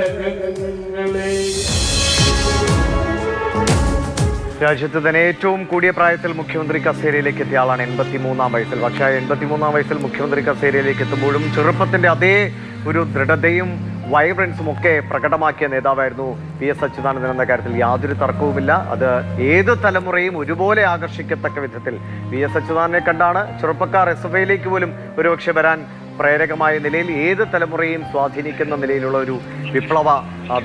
രണസ്മാരകങ്ങളെ രാജ്യത്ത് തന്നെ ഏറ്റവും കൂടിയ പ്രായത്തിൽ മുഖ്യമന്ത്രി കസേരയിലേക്ക് എത്തിയ ആളാണ് എൺപത്തിമൂന്നാം വയസ്സിൽ. പക്ഷേ എൺപത്തിമൂന്നാം വയസ്സിൽ മുഖ്യമന്ത്രി കസേരയിലേക്ക് എത്തുമ്പോഴും ചെറുപ്പത്തിന്റെ അതേ ഒരു ദൃഢതയും വൈബ്രൻസും ഒക്കെ പ്രകടമാക്കിയ നേതാവായിരുന്നു പി എസ് അച്യുതാനന്ദൻ എന്ന കാര്യത്തിൽ യാതൊരു തർക്കവുമില്ല. അത് ഏത് തലമുറയും ഒരുപോലെ ആകർഷിക്കത്തക്ക വിധത്തിൽ പി എസ് അച്യുതാനെ കണ്ടാണ് ചെറുപ്പക്കാർ എസ് എഫ് ഐയിലേക്ക് പോലും ഒരുപക്ഷെ വരാൻ പ്രേരകമായ നിലയിൽ ഏത് തലമുറയും സ്വാധീനിക്കുന്ന നിലയിലുള്ള ഒരു വിപ്ലവ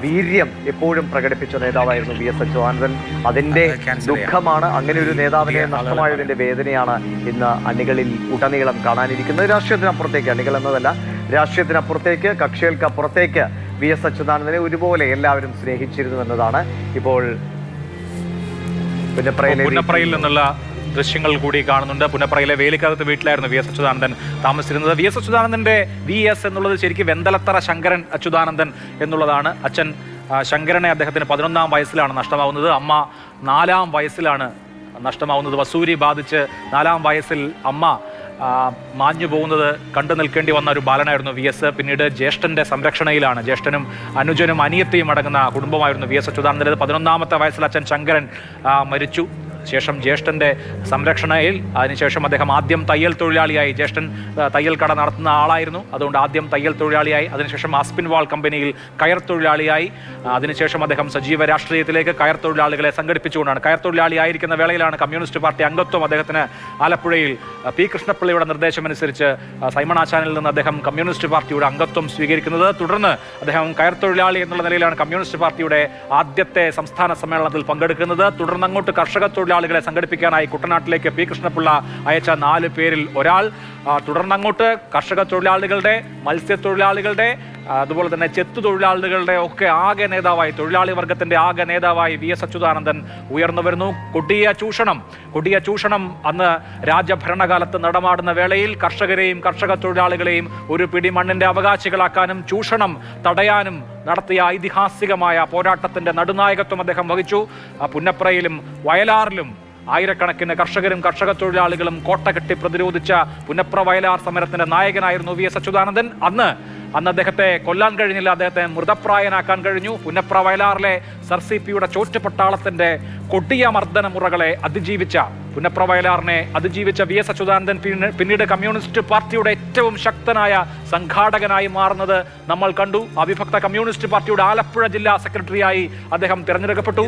വീര്യം എപ്പോഴും പ്രകടിപ്പിച്ച നേതാവായിരുന്നു വി എസ് അച്യുതാനന്ദൻ. അതിന്റെ ദുഃഖമാണ് അങ്ങനെ ഒരു നേതാവിനെ നഷ്ടമായതിന്റെ വേദനയാണ് ഇന്ന് അണികളിൽ ഉടനീളം കാണാനിരിക്കുന്നത്. രാഷ്ട്രീയത്തിനപ്പുറത്തേക്ക് അണികൾ എന്നതല്ല രാഷ്ട്രീയത്തിനപ്പുറത്തേക്ക് കക്ഷികൾക്കപ്പുറത്തേക്ക് വി എസ് അച്യുതാനന്ദനെ ഒരുപോലെ എല്ലാവരും സ്നേഹിച്ചിരുന്നു എന്നതാണ് ഇപ്പോൾ പുന്നപ്രയിൽ നിന്നുള്ള ദൃശ്യങ്ങൾ കൂടി കാണുന്നുണ്ട്. പുന്നപ്രയിലെ വേലിക്കകത്ത് വീട്ടിലായിരുന്നു വി എസ് അച്യുതാനന്ദൻ താമസിച്ചിരുന്നത്. വി എസ് അച്യുതാനന്ദന്റെ വി എസ് എന്നുള്ളത് ശരിക്കും വെന്തലത്തറ ശങ്കരൻ അച്യുതാനന്ദൻ എന്നുള്ളതാണ്. അച്ഛൻ ശങ്കരനെ അദ്ദേഹത്തിന് പതിനൊന്നാം വയസ്സിലാണ് നഷ്ടമാവുന്നത്. അമ്മ നാലാം വയസ്സിലാണ് നഷ്ടമാവുന്നത്. വസൂരി ബാധിച്ച് നാലാം വയസ്സിൽ അമ്മ മാഞ്ഞു പോകുന്നത് കണ്ടു നിൽക്കേണ്ടി വന്ന ഒരു ബാലനായിരുന്നു വി എസ്. പിന്നീട് ജ്യേഷ്ഠന്റെ സംരക്ഷണയിലാണ്. ജ്യേഷ്ഠനും അനുജനും അനിയത്തിയും അടങ്ങുന്ന കുടുംബമായിരുന്നു വി എസ്. അച്യുതാനന്ദന്റെ പതിനൊന്നാമത്തെ വയസ്സിൽ അച്ഛൻ ശങ്കരൻ മരിച്ചു. ശേഷം ജ്യേഷ്ഠന്റെ സംരക്ഷണയിൽ അതിനുശേഷം അദ്ദേഹം ആദ്യം തയ്യൽ തൊഴിലാളിയായി. ജ്യേഷ്ഠൻ തയ്യൽ കട നടത്തുന്ന ആളായിരുന്നു. അതുകൊണ്ട് ആദ്യം തയ്യൽ തൊഴിലാളിയായി അതിനുശേഷം ആസ്പിൻവാൾ കമ്പനിയിൽ കയർ തൊഴിലാളിയായി. അതിനുശേഷം അദ്ദേഹം സജീവ രാഷ്ട്രീയത്തിലേക്ക് കയർ തൊഴിലാളികളെ സംഘടിപ്പിച്ചുകൊണ്ടാണ്. കയർ തൊഴിലാളിയായിരിക്കുന്ന വേളയിലാണ് കമ്മ്യൂണിസ്റ്റ് പാർട്ടി അംഗത്വം അദ്ദേഹത്തിന് ആലപ്പുഴയിൽ. പി കൃഷ്ണപിള്ളയുടെ നിർദ്ദേശമനുസരിച്ച് സൈമൺ ആശാനിൽ നിന്ന് അദ്ദേഹം കമ്മ്യൂണിസ്റ്റ് പാർട്ടിയുടെ അംഗത്വം സ്വീകരിക്കുന്നത്. തുടർന്ന് അദ്ദേഹം കയർ തൊഴിലാളി എന്നുള്ള നിലയിലാണ് കമ്മ്യൂണിസ്റ്റ് പാർട്ടിയുടെ ആദ്യത്തെ സംസ്ഥാന സമ്മേളനത്തിൽ പങ്കെടുക്കുന്നത്. തുടർന്ന് അങ്ങോട്ട് കർഷക തൊഴിലാളികളെ സംഘടിപ്പിക്കാനായി കുട്ടനാട്ടിലേക്ക് പി. കൃഷ്ണപിള്ള അയച്ച നാല് പേരിൽ ഒരാൾ തുടർന്നങ്ങോട്ട് കർഷക തൊഴിലാളികളുടെ മത്സ്യത്തൊഴിലാളികളുടെ അതുപോലെ തന്നെ ചെത്തു തൊഴിലാളികളുടെ ഒക്കെ ആകെ നേതാവായി തൊഴിലാളി വർഗത്തിന്റെ ആകെ നേതാവായി വി എസ് അച്യുതാനന്ദൻ ഉയർന്നു വരുന്നു. കൊടിയ ചൂഷണം കൊടിയ ചൂഷണം അന്ന് രാജ്യഭരണകാലത്ത് നടമാടുന്ന വേളയിൽ കർഷകരെയും കർഷക തൊഴിലാളികളെയും ഒരു പിടി മണ്ണിന്റെ അവകാശികളാക്കാനും ചൂഷണം തടയാനും നടത്തിയ ഐതിഹാസികമായ പോരാട്ടത്തിന്റെ നടുനായകത്വം അദ്ദേഹം വഹിച്ചു. പുന്നപ്രയിലും വയലാറിലും ആയിരക്കണക്കിന് കർഷകരും കർഷക തൊഴിലാളികളും കോട്ട കെട്ടി പ്രതിരോധിച്ച പുന്നപ്ര വയലാർ സമരത്തിന്റെ നായകനായിരുന്നു വി എസ് അച്യുതാനന്ദൻ. അന്ന് അന്ന് അദ്ദേഹത്തെ കൊല്ലാൻ കഴിഞ്ഞില്ല. അദ്ദേഹത്തെ മൃതപ്രായനാക്കാൻ കഴിഞ്ഞു. പുന്നപ്ര വയലാറിലെ സർ സി പിയുടെ ചോറ്റുപട്ടാളത്തിന്റെ കൊടിയ മർദ്ദന മുറകളെ അതിജീവിച്ച പുന്നപ്ര വയലാറിനെ അതിജീവിച്ച വി എസ് അച്യുതാനന്ദൻ പിന്നീട് കമ്മ്യൂണിസ്റ്റ് പാർട്ടിയുടെ ഏറ്റവും ശക്തനായ സംഘാടകനായി മാറുന്നത് നമ്മൾ കണ്ടു. അവിഭക്ത കമ്മ്യൂണിസ്റ്റ് പാർട്ടിയുടെ ആലപ്പുഴ ജില്ലാ സെക്രട്ടറിയായി അദ്ദേഹം തിരഞ്ഞെടുക്കപ്പെട്ടു.